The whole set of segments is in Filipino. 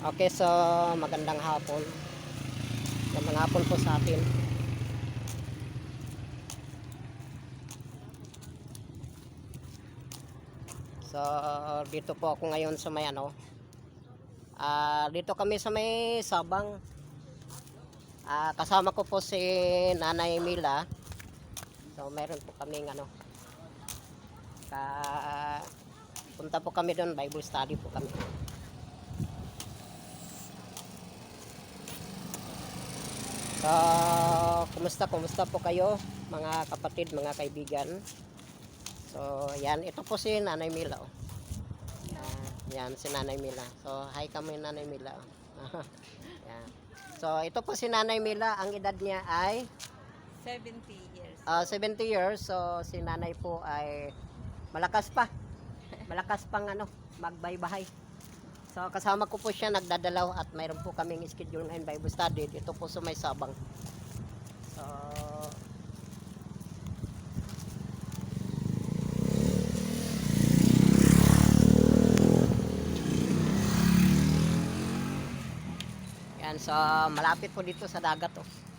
Okay, so magandang hapon. Magandang hapon po sa atin. So, dito po ako ngayon sa may ano. Ah, dito kami sa may Sabang. Ah, kasama ko po si Nanay Mila. So, meron po kaming ano. Ka punta po kami doon, Bible study po kami. So, kumusta, kumusta po kayo, mga kapatid, mga kaibigan? So, yan, ito po si Nanay Mila. Oh. Ah, yan, si Nanay Mila. So, hi kami Nanay Mila. oh. yan. So, ito po si Nanay Mila. Ang edad niya ay 70 years. ah, 70 years. So, si Nanay po ay malakas pa. Malakas pang ano, magbaybahay. So, kasama ko po siya nagdadalaw at mayroon po kaming schedule ngayon Bible study. Dito po sa may sabang. So, yan, so malapit po dito sa dagat oh.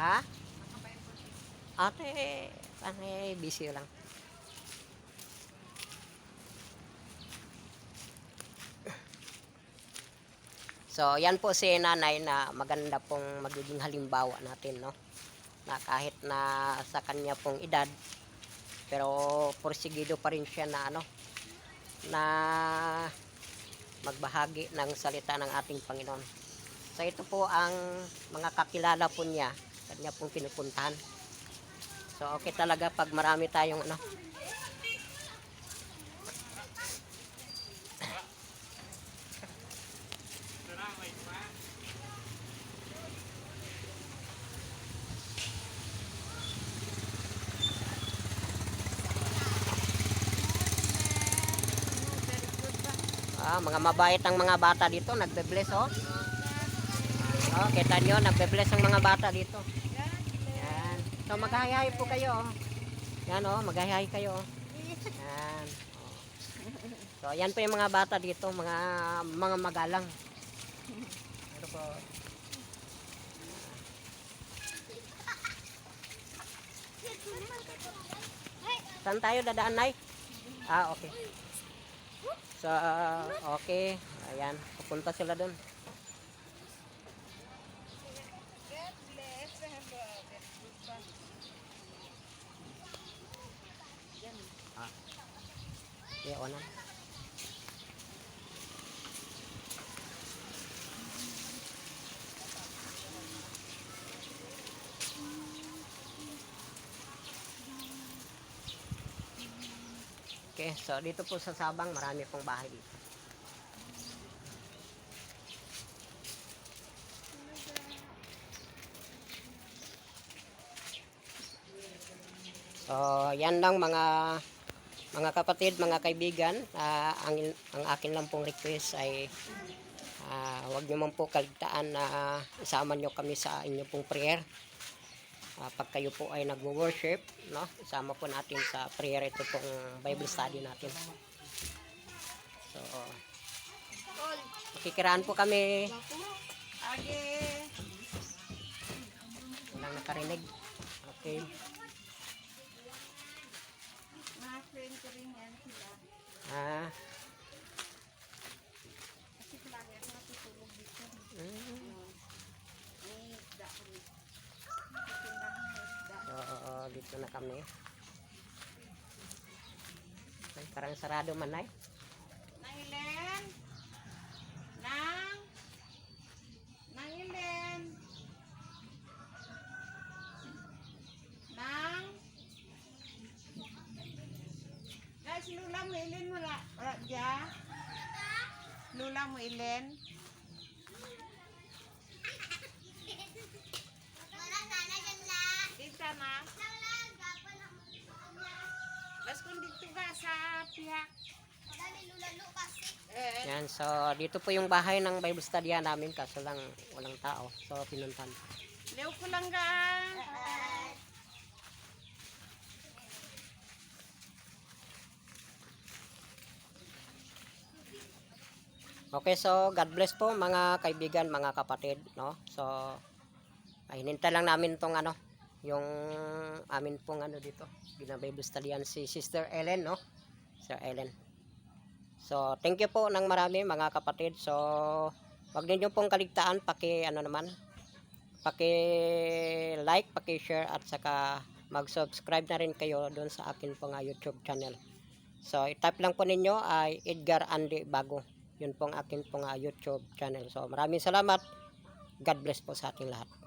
Ha? Ate, ate, busy lang. So, yan po si nanay na maganda pong magiging halimbawa natin, no? Na kahit na sa kanya pong edad, pero porsigido pa rin siya na ano, na magbahagi ng salita ng ating Panginoon. So ito po ang mga kakilala po niya, kanya pong pinupuntahan. So okay talaga pag marami tayong ano. Ah, mga mabait ang mga bata dito, nagbe-bless oh. Oh, kita nyo, nagbe-bless ang mga bata dito. So maghahay po kayo. oh. Yan oh, maghahay kayo. oh. Yan. Oh. So yan po yung mga bata dito, mga mga magalang. Ano po? Saan tayo dadaan, Nay? Ah, okay. So, ah, okay. Ayan, pupunta sila doon. Ona. Okay, so dito po sa Sabang, marami pong bahay dito. So, yan lang mga mga kapatid, mga kaibigan. Ah, ang, ang akin lang pong request ay ah, huwag niyo man po kaligtaan na isama niyo kami sa inyo pong prayer. Ah, pag kayo po ay nagwo-worship, no? Isama po natin sa prayer ito pong Bible study natin. So, makikiraan po kami. Age! Walang nakarinig. Okay. Dito na kami. Ay, parang sarado man ay. Nang Ilen! Nang! Nang Ilen! Nang! Guys, lula mo Ilen wala. Wala dya? Lula mo Ilen? Tita kun dito ga sa piyak. Yan, so dito po yung bahay ng Bible study namin kaso lang walang tao. So pinuntan. Leo ko lang ga. Okay, so God bless po mga kaibigan, mga kapatid, no? So ay hinintay lang namin tong ano, yung amin pong ano dito, bina Bible studyan si Sister Ellen, no? Sir Ellen. So, thank you po ng marami mga kapatid. So, wag niyo pong kaligtaan paki ano naman, paki like, paki share at saka mag-subscribe na rin kayo doon sa akin pong ah, YouTube channel. So, i-type lang po ninyo ay Edgar Andy Bago. Yun pong akin pong ah, YouTube channel. So, maraming salamat. God bless po sa ating lahat.